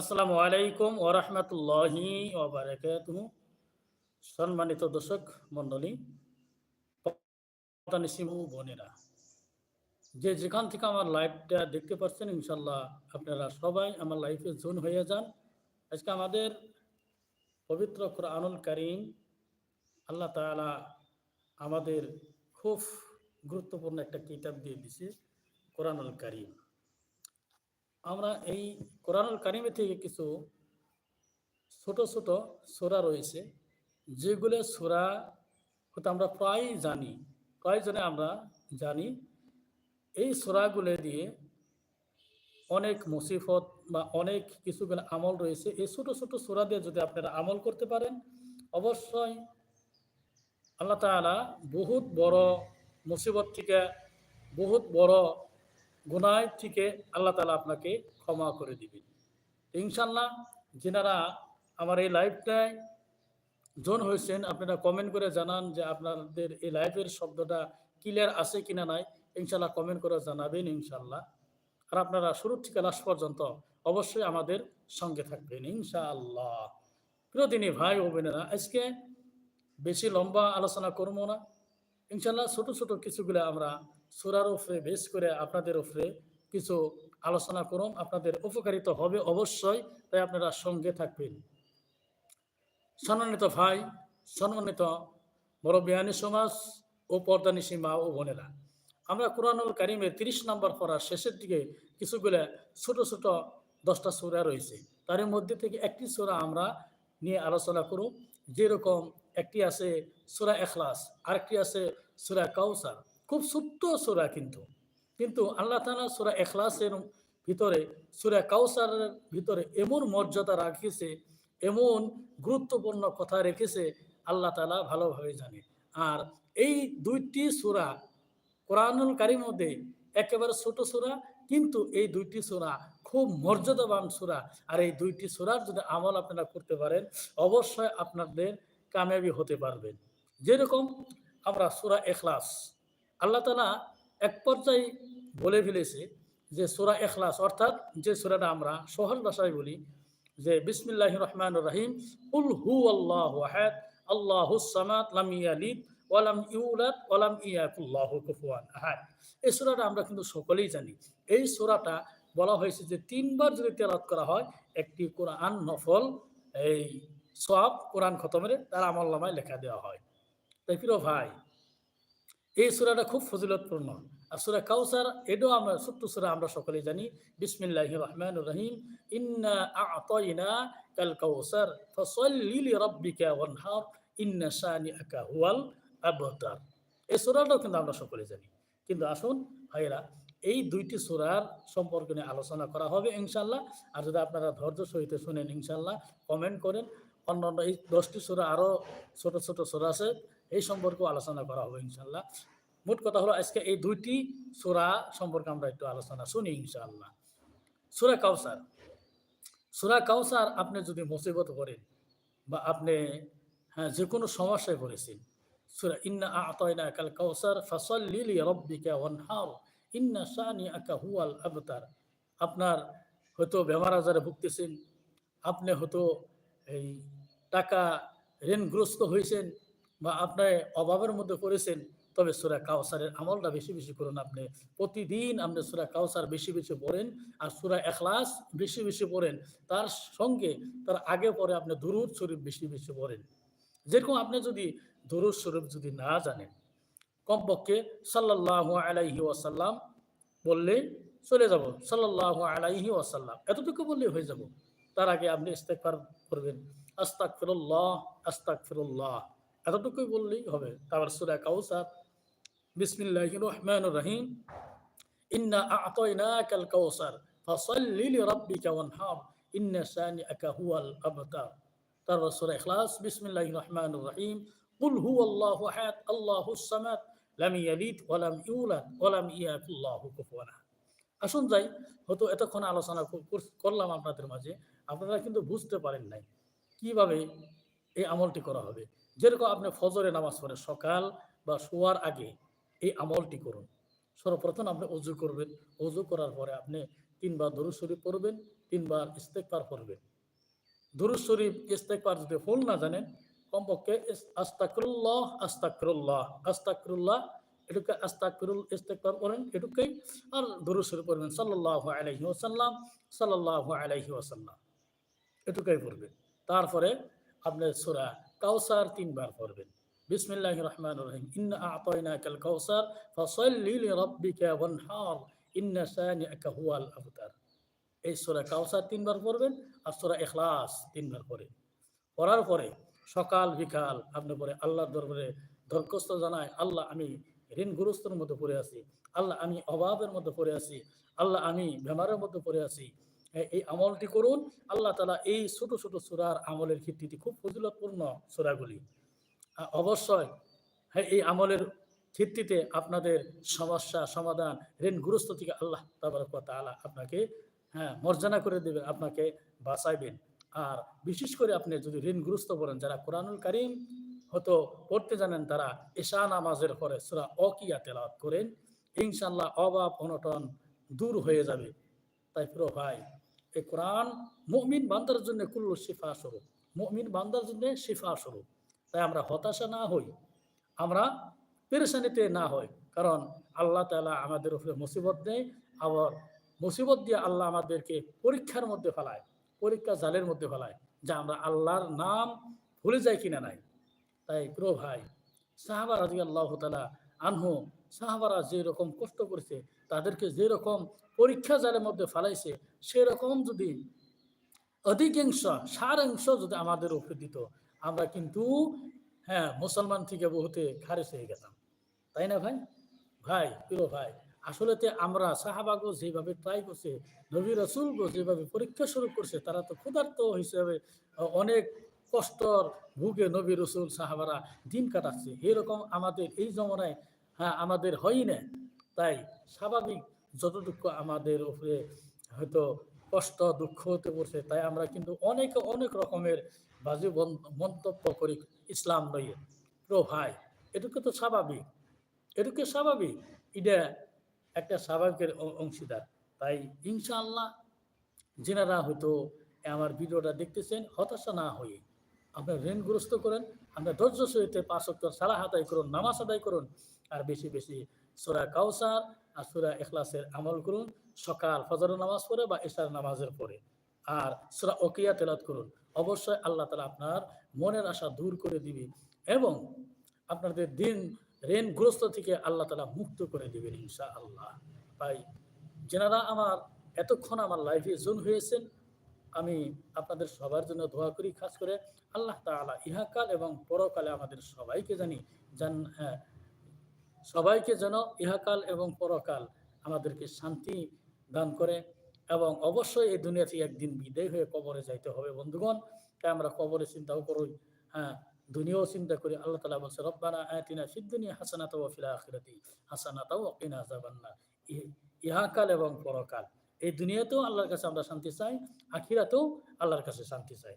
আসসালামু আলাইকুম ওরহমতুল্লাহি ওবারাকাতুহু সম্মানিত দর্শক মণ্ডলী নিসিমু বোনেরা, যে যেখান থেকে আমার লাইভটা দেখতে পাচ্ছেন ইনশাল্লাহ আপনারা সবাই আমার লাইফে জোন হয়ে যান। আজকে আমাদের পবিত্র কোরআনুল করিম, আল্লাহ তাআলা আমাদের খুব গুরুত্বপূর্ণ একটা কিতাব দিয়ে দিছে কোরআনুল করিম। আমরা এই কোরআনুল কারিমে থেকে কিছু ছোট ছোট সোরা রয়েছে, যেগুলো সোরা হয়তো আমরা প্রায় জানি প্রয়োজনে আমরা জানি। এই সোরাগুলো দিয়ে অনেক মুসিফত বা অনেক কিছুগুলো আমল রয়েছে। এই ছোট ছোট সোরা দিয়ে যদি আপনারা আমল করতে পারেন, অবশ্যই আল্লাহ তাআলা বহুত বড় মুসিবত থেকে বহুত বড় গুনায় থেকে আল্লাহ তালা আপনাকে ক্ষমা করে দিবেন। ইনশাল্লাহ যেনারা আমার এই লাইভটায় জোন হয়েছেন, আপনারা কমেন্ট করে জানান যে আপনাদের এই লাইভের শব্দটা ক্লিয়ার আছে কিনা নাই। ইনশাল্লাহ কমেন্ট করে জানাবেন ইনশাল্লাহ আর আপনারা শুরু থেকে লাস্ট পর্যন্ত অবশ্যই আমাদের সঙ্গে থাকবেন ইনশাআল্লাহ। প্রিয় ভাই ও বোনেরা, আজকে বেশি লম্বা আলোচনা করব না। ইনশাল্লাহ ছোট ছোট কিছুগুলো আমরা সুরার উপরে, বেশ করে আপনাদের উপরে কিছু আলোচনা করুন। আপনাদের উপকারিত হবে অবশ্যই, তাই আপনারা সঙ্গে থাকবেন। সম্মানিত ভাই, সম্মানিত বিহানী সমাজ ও পর্দানিসী মা ও বোনেরা, আমরা কোরআনুল কারিমের তিরিশ নম্বর পড়ার শেষের দিকে কিছুগুলো ছোট ছোট দশটা সুরা রয়েছে। তার মধ্যে থেকে একটি সুরা আমরা নিয়ে আলোচনা করুন যেরকম একটি আছে সুরা এখলাস আরেকটি আছে সুরা কাউসার। খুব সুপ্ত সুরা কিন্তু। কিন্তু আল্লাহ তালা সুরা এখলাসের ভিতরে, সুরা কাউসারের ভিতরে এমন মর্যাদা রাখিছে এমন গুরুত্বপূর্ণ কথা রেখেছে আল্লাহ তালা ভালোভাবে জানে। আর এই দুইটি সুরা কোরআনুল কারির মধ্যে একেবারে ছোট সুরা, কিন্তু এই দুইটি সুরা খুব মর্যাদাবান সুরা। আর এই দুইটি সুরার যদি আমল আপনারা করতে পারেন, অবশ্যই আপনাদের কামিয়াবি হতে পারবেন যেরকম আমরা সুরা এখলাস আল্লাহ তালা এক পর্যায়ে বলে ফেলেছে যে সুরা এখলাস অর্থাৎ যে সুরাটা আমরা সহজ ভাষায় বলি, যে বিসমিল্লাহ রহমান রাহিম উল হু আল্লাহ আহাদ আল্লাহ সামাত লাম ইয়ালিদ ওয়ালাম ইউলাদ ওয়ালাম ইয়াকুল্লাহ কুফুয়ান আহাদ। এই সুরাটা আমরা কিন্তু সকলেই জানি। এই সুরাটা বলা হয়েছে যে তিনবার যদি তেলাত করা হয়, একটি কোরআন নফল, এই সব কোরআন খতমের তার আমল নামায় লেখা দেওয়া হয়। তাই প্রিয় ভাই এই সুরাটা খুব ফজিলতপূর্ণ। আর সুরা কাউসার এটাও আমরা, ছোট্ট সুরা আমরা সকলে জানি বিসমিল্লাহ রহমান রহিম, ইন্না আতইনা কাল কাউসার ফসল্লি লিরাব্বিকা ওয়ানহার, ইন্না শানিআকা হুয়াল আবতার। এই সুরাটাও কিন্তু আমরা সকলে জানি। কিন্তু আসুন ভাইরা এই দুইটি সুরার সম্পর্কে নিয়ে আলোচনা করা হবে ইনশাল্লাহ আর যদি আপনারা ধৈর্য সহিত শুনেন ইনশাল্লাহ কমেন্ট করেন অন্য অন্য এই দশটি সুরা আরও ছোট ছোট সুরা আছে, এই সম্পর্কেও আলোচনা করা হবে ইনশাল্লাহ মোট কথা হলো, আজকে এই দুইটি সুরা সম্পর্কে আমরা একটু আলোচনা শুনি ইনশাআল্লাহ। সুরা কাউসার। সুরা কাউসার আপনি যদি মুসিবত করেন বা আপনি হ্যাঁ যে কোনো সমস্যায় পড়েছেন, সুরা ইন্না আতয়না কাল কাউসার ফসল লিলি রব্বিকা ওয়ানহার, ইন্না সানি আকা হুয়াল আবতার। আপনার হয়তো বেমার আজারে ভুগতেছেন, আপনি হয়তো এই টাকা ঋণগ্রস্ত হয়েছেন বা আপনার অভাবের মধ্যে পড়েছেন, তবে সুরা কাউসারের আমলটা বেশি বেশি করুন আপনি। প্রতিদিন আপনি সুরা কাউসার বেশি বেশি পড়েন আর সুরা এখলাস বেশি বেশি পড়েন। তার সঙ্গে তার আগে পরে আপনি দুরুদ শরীফ বেশি বেশি পড়েন। যেরকম আপনি যদি দুরুদ শরীফ যদি না জানেন, কমপক্ষে সাল্লাহ আলাইহি ওয়াসাল্লাম বললে চলে যাব সাল্লাহ আলাইহি ওয়াসাল্লাম। এতটুকু বললেই হয়ে যাব। তার আগে আপনি ইস্তেকবার করবেন। আস্তাক ফিরুল্লাহ আস্তাক ফিরুল্লাহ এতটুকুই বললেই হবে। তারপর সুরা কাউসার বিসমিল্লাহ রহমান রহিম। ইন্না আতয়নাকাল কাউসার, ফাসাল্লি লিরাব্বিকা ওয়ানহার, ইন্না শানিআকা হুয়াল আবতার। তারপর সূরা ইখলাস, বিসমিল্লাহির রহমানির রহিম। কুল হুয়াল্লাহু আহাদ, আল্লাহুস সামাদ, লাম ইয়ালিদ ওয়া লাম ইউলাদ ওয়া লাম ইয়াকুল্লাহু কুফুয়ান আসুন যাই, হয়তো এতক্ষণ আলোচনা করলাম আপনাদের মাঝে। আপনারা কিন্তু বুঝতে পারেন নাই। কীভাবে এই আমলটি করা হবে? যেরকম আপনি ফজরে নামাজ পড়েন, সকাল বা শোয়ার আগে এই আমলটি করুন। সর্বপ্রথম আপনি অজু করবেন। অজু করার পরে আপনি তিনবার দরু শরীফ পড়বেন, তিনবার ইস্তেকবার পড়বেন। দুরুদ শরীফ, ইস্তেকবার যদি ফুল না জানেন, কমপক্ষে আস্তাকরুল্লাহ আস্তাকরুল্লাহ আস্তাকরুল্লাহ, এটুকু আস্তাকরুল, ইস্তেকবার করেন এটুকুই। আর দুরুদ শরীফ পড়বেন সাল্লাল্লাহু আলাইহি ওয়াসাল্লাম, সাল্লাল্লাহু আলাইহি ওয়াসাল্লাম, এটুকুই পড়বেন। তারপরে আপনার সূরা কাউসার তিনবার পড়বেন। বিসমিল্লাহির রহমানির রহিম। ইন্না আ'তাইনাকাল কাউসার ফাসাল্লি লিরাব্বিকা ওয়ানহার। ইন্না হুয়াল আবতার। এই সূরা কাউসার তিনবার পড়বেন আর সূরা ইখলাস তিনবার পড়ে পড়ার পরে সকাল, বিকাল আপনি পরে আল্লাহর দরবারে দরখাস্ত জানায়, আল্লাহ, আমি ঋণগ্রস্তর মধ্যে পড়ে আছি। আল্লাহ, আমি অভাবের মধ্যে পড়ে আছি। আল্লাহ, আমি বেমারের মধ্যে পড়ে আছি। এই আমলটি করুন। আল্লাহ তালা এই ছোট ছোট সুরার আমলের ভিত্তিতে খুব ফজিলতপূর্ণ সুরাগুলি। অবশ্যই হ্যাঁ এই আমলের ভিত্তিতে আপনাদের সমস্যা, সমাধান ঋণগ্রস্ত থেকে আল্লাহ তালা আপনাকে হ্যাঁ মর্যাদা করে দেবেন আপনাকে বাঁচাইবেন। আর বিশেষ করে আপনি যদি ঋণগ্রস্ত পড়েন যারা কোরআনুল কারিম হয়তো পড়তে জানেন, তারা এশা নামাজের পরে সুরা অকিয়া তেলাওয়াত করেন। ইনশাল্লাহ অভাব অনটন দূর হয়ে যাবে। তাই প্রিয় ভাই এই কোরআন মুমিন বান্দার জন্য কুল্লু শিফা স্বরূপ। মুমিন বান্দার জন্য শিফা স্বরূপ। তাই আমরা হতাশা না হই, আমরা পেরেশানিতে না হই। কারণ আল্লাহ তালা আমাদের উপরে মুসিবত দেয় আবার মুসিবত দিয়ে আল্লাহ আমাদেরকে পরীক্ষার মধ্যে ফেলায়, পরীক্ষা জালের মধ্যে ফেলায়, যা আমরা আল্লাহর নাম ভুলে যাই কিনা নাই। তাই প্রিয় ভাই, সাহাবা রাজি আল্লাহ তালা আনহু, সাহাবারা যেরকম কষ্ট করেছে, তাদেরকে যে রকম পরীক্ষা জালের মধ্যে ফেলাইছে, সেরকম যদি অধিকাংশ, সারাংশ যদি আমাদের উপরে দিত, আমরা কিন্তু হ্যাঁ মুসলমান থেকে বহুতে খারেজ হয়ে গেতাম। তাই না ভাই? ভাই, প্রিয় ভাই, আসলেতে আমরা সাহাবাগো যেভাবে ট্রাই করছে, নবী রসুলগো যেভাবে পরীক্ষা শুরু করছে, তারা তো ক্ষুধার্ত হিসেবে অনেক কষ্টর ভুগে নবী রসুল, সাহাবারা দিন কাটাচ্ছে। এরকম আমাদের এই জমানায় হ্যাঁ আমাদের হয়ই না। তাই স্বাভাবিক যতটুকু আমাদের উপরে হয়তো কষ্ট, দুঃখ হতে পড়ছে, তাই আমরা কিন্তু অনেক অনেক রকমের বাজে মন্তব্য করি ইসলাম নয়। প্রিয় ভাই, এটুকু তো স্বাভাবিক। এটুকু স্বাভাবিক। এটা একটা স্বাভাবিকের অংশীদার। তাই ইনশাআল্লাহ যেনারা হয়তো আমার ভিডিওটা দেখতেছেন, হতাশা না হয়ে আপনার ঋণগ্রস্ত করেন আপনার ধৈর্য সহিত পাঁচ সপ্তাহ সালাহ আদায় করুন, নামাজ আদায় করুন, আর বেশি বেশি সোরা কাউসার আর সোরা এখলাসের আমল করুন, সকাল ফজর নামাজ পড়ে বা এশার নামাজের পরে। আর সোরা ওকিয়া তেলাত করুন। অবশ্যই আল্লাহ তালা আপনার মনের আশা দূর করে দিবে এবং আপনাদের দিন ঋণগ্রস্ত থেকে আল্লাহ তালা মুক্ত করে দিবেন ইনশা আল্লাহ তাই যেনারা আমার, এতক্ষণ আমার লাইফে জোন হয়েছেন আমি আপনাদের সবার জন্য দোয়া করি খাস করে আল্লাহ তাআলা ইহাকাল এবং পরকালে আমাদের সবাইকে জানি জান হ্যাঁ, সবাইকে যেন ইহাকাল এবং পরকাল আমাদেরকে শান্তি দান করে এবং অবশ্যই এই দুনিয়া থেকে একদিন বিদায় হয়ে কবরে যাইতে হবে। বন্ধুগণ তাই আমরা কবরে চিন্তাও করি হ্যাঁ দুনিয়াও চিন্তা করি। আল্লাহ তালা বলছে রব্বানা আয়াতিনা ফিদ দুনিয়া হাসানাত ফিল আখিরাতি হাসানাত ওয়া কিনা ইহাকাল এবং পরকাল। এই দুনিয়াতেও আল্লাহর কাছে আমরা শান্তি চাই, আখিরাতেও আল্লাহর কাছে শান্তি চাই।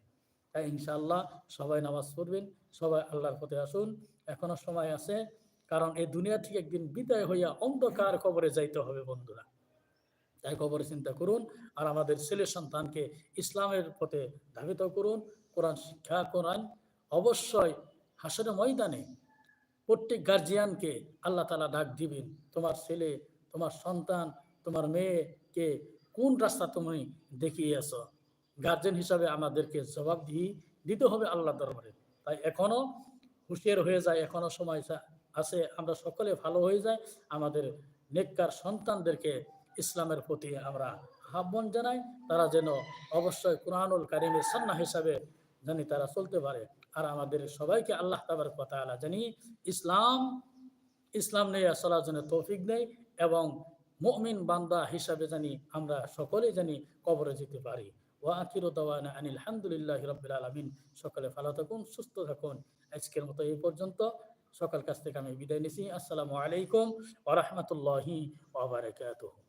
তাই ইনশাআল্লাহ সবাই নামাজ পড়বেন, সবাই আল্লাহর পথে আসুন। এখনও সময় আছে, কারণ এই দুনিয়া থেকে একদিন বিদায় হইয়া অন্ধকার কবরে যাইতে হবে বন্ধুরা। তাই কবরে চিন্তা করুন, আর আমাদের ছেলে সন্তানকে ইসলামের পথে ধাবিত করুন। কোরআন শিক্ষা, কোরআন অবশ্যই হাসরের ময়দানে প্রত্যেক গার্জিয়ানকে আল্লাহ তালা ডাক দিবেন, তোমার ছেলে, তোমার সন্তান তোমার মেয়েকে কোন রাস্তা তুমি দেখিয়ে আসো গার্জেন হিসাবে আমাদেরকে জবাব জবাবদিহি দিতে হবে আল্লাহ দরবারে। তাই এখনও হুঁশিয়ার হয়ে যায়, এখনও সময় আছে, আমরা সকলে ভালো হয়ে যায়। আমাদের নেককার সন্তানদেরকে ইসলামের প্রতি আমরা আহ্বান জানাই, তারা যেন অবশ্যই কোরআনুল কারিমের সান্না হিসাবে জানি তারা চলতে পারে। আর আমাদের সবাইকে আল্লাহ তাবার কথা জানি ইসলাম ইসলাম নিয়ে চলার জন্য তৌফিক নেই এবং মুমিন বান্দা হিসাবে জানি আমরা সকলে জানি কবরে যেতে পারি। ওয়া আখির দাওয়ানা আনিল হামদুলিল্লাহ রব্বিল আলামিন। সকলে ভালো থাকুন, সুস্থ থাকুন। আজকের মতো এই পর্যন্ত। সকাল কাছ থেকে আমি বিদায় নিছি। আসসালামু আলাইকুম ওয়া রাহমাতুল্লাহি ওয়া বারাকাতুহু।